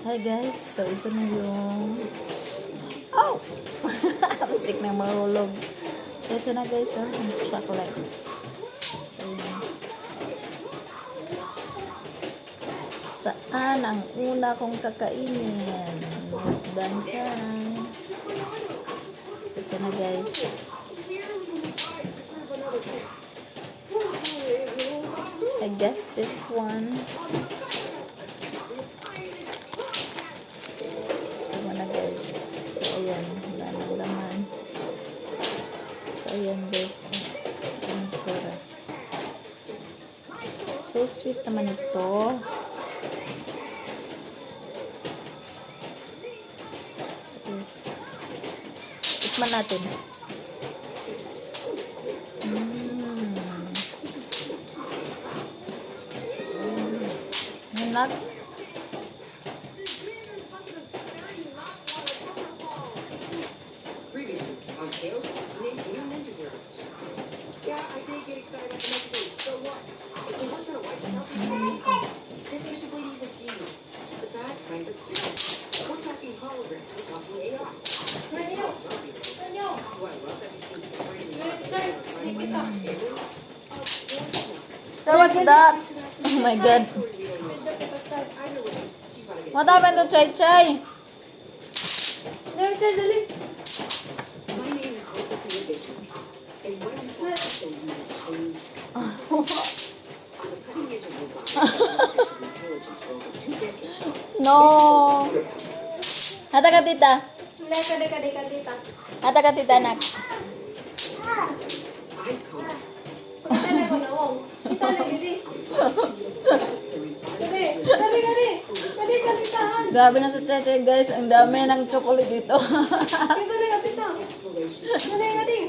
Hi guys, so ito na yung Oh! Tik na mahulog. So ito na guys, oh, yung chocolates. So. Saan ang una kong kakainin? Time. So ito na guys. I guess this one. So, sweet naman ito. Tikman natin. Mm. Yung nuts. So, what's that? Oh my god. What happened to Chai Chai? Over two decades. No. Hata ka tita. Hata ka tita anak. I've come Kita na ko na, oh. Kita na, didi. Dali, dali, dali. Dali ka, titahan. Grabe na sa Chai Chai guys. Ang dami na ng chocolate dito. Kita na ka, tita. exploration. Dali, dali.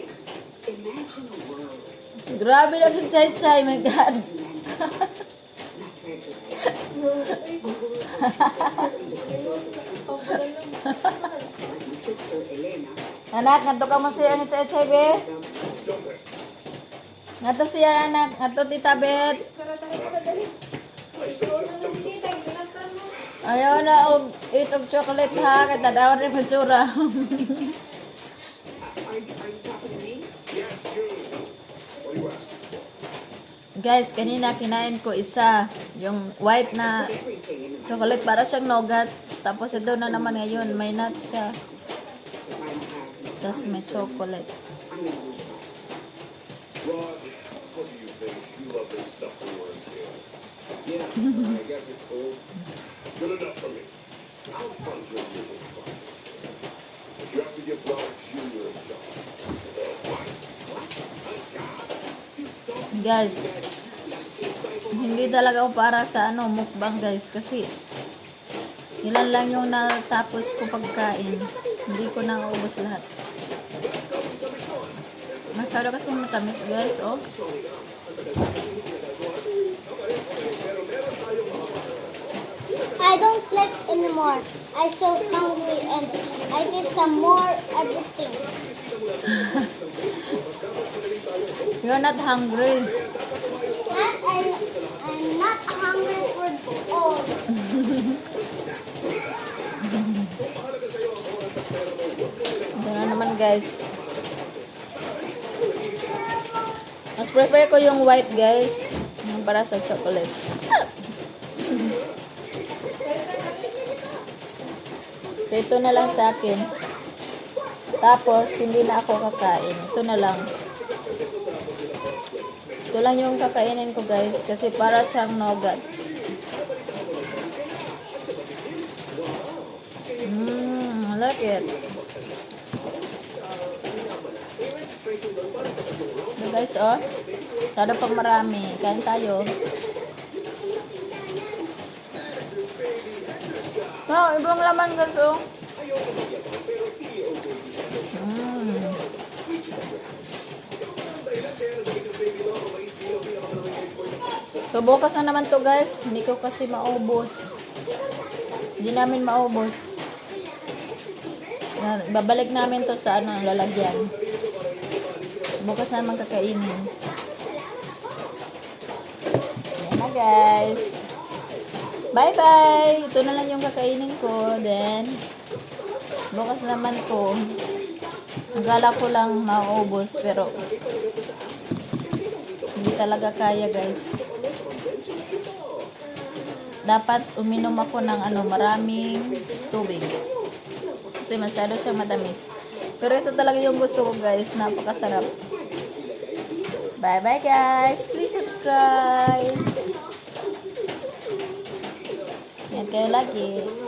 Imagine a world Grabe na sa Chai. My God. Anak, ngadto ka mo siya ni Chai be. Ngadto siya anak. Ngadto tita Bet. Tara, tara, tara, dali. Ayaw na og itog chocolate ha. Kaya tadawan rin me? guys, kanina kinain ko isa. Yung white na chocolate para siyang nougat. Tapos ito na naman ngayon. May nuts siya. Tapos may chocolate. Rod, what do you think? You love this stuff Guys, hindi talaga ako para sa ano, mukbang guys. Kasi, ilan lang yung natapos ko pagkain. Hindi ko na ubos lahat. Masyado kasi matamis guys, oh. I don't like anymore. I so hungry and I need some more everything. You're not hungry. And I, I'm not hungry for all. Na naman guys. Mas prefer ko yung white guys. Yung para sa chocolate. So ito na lang sa akin. Tapos hindi na ako kakain. Ito na lang. Ito lang yung kakainin ko guys. Kasi para siyang nuggets. Mmm, like it. So guys, oh. Masyado pang marami. Kain tayo. Wow, ibang laman guys, oh. Mm. So, bukas na naman to guys. Hindi ko kasi maubos. Hindi namin maubos. Babalik namin to sa ano, lalagyan. Bukas naman kakainin. Yan na guys. Bye-bye! Ito na lang yung kakainin ko. Then, bukas naman to. Gala ko lang maubos pero hindi talaga kaya guys. Dapat uminom ako ng ano, maraming tubig. Kasi masyado siyang matamis. Pero ito talaga yung gusto ko guys. Napakasarap. Bye-bye guys. Please subscribe. Okay, lagi.